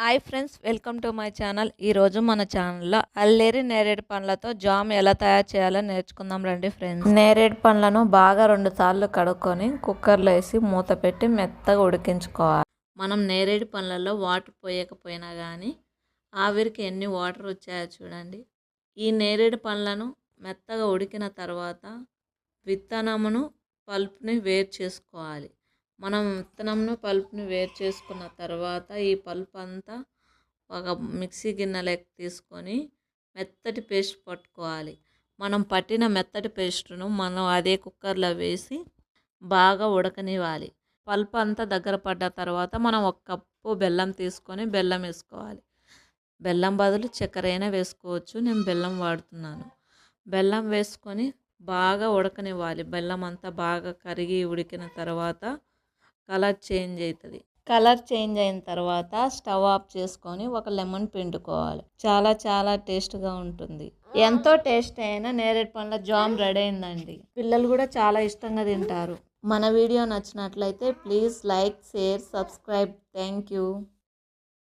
Hi friends welcome to my channel. ఈరోజు మన ఛానల్లో అల్లేరి నేరేడు పండ్లతో జామ్ ఎలా తయారు చేయాలో నేర్చుకుందాం రండి ఫ్రెండ్స్. నేరేడు పండ్లను బాగా రెండు సార్లు కడుక్కొని కుక్కర్లో వేసి మూత పెట్టి మెత్తగా ఉడికించుకోవాలి. మనం నేరేడు పండ్లలో వాటర్ పోయకపోయినా కానీ ఆవిరికి ఎన్ని వాటర్ వచ్చాయో చూడండి. ఈ నేరేడు పండ్లను మెత్తగా ఉడికిన తర్వాత విత్తనమును పల్ప్ని వేరు చేసుకోవాలి. మనం విత్తనంను పల్ప్ను వేరు చేసుకున్న తర్వాత ఈ పల్ప్ అంతా ఒక మిక్సీ గిన్నెలోకి తీసుకొని మెత్తటి పేస్ట్ పట్టుకోవాలి. మనం పట్టిన మెత్తటి పేస్ట్ను మనం అదే కుక్కర్లో వేసి బాగా ఉడకనివ్వాలి. పల్ప్ అంతా దగ్గర పడ్డ తర్వాత మనం ఒక కప్పు బెల్లం తీసుకొని బెల్లం వేసుకోవాలి. బెల్లం బదులు చక్కెర అయినా వేసుకోవచ్చు. నేను బెల్లం వాడుతున్నాను. బెల్లం వేసుకొని బాగా ఉడకనివ్వాలి. బెల్లం అంతా బాగా కరిగి ఉడికిన తర్వాత కలర్ చేంజ్ అవుతుంది కలర్ చేంజ్ అయిన తర్వాత స్టవ్ ఆఫ్ చేసుకొని ఒక లెమన్ పిండుకోవాలి. చాలా చాలా టేస్ట్గా ఉంటుంది. ఎంతో టేస్ట్ అయిన నేరేడు పండ్ల జామ్ రెడీ అయిందండి. పిల్లలు కూడా చాలా ఇష్టంగా తింటారు. మన వీడియో నచ్చినట్లయితే please like share subscribe. Thank you.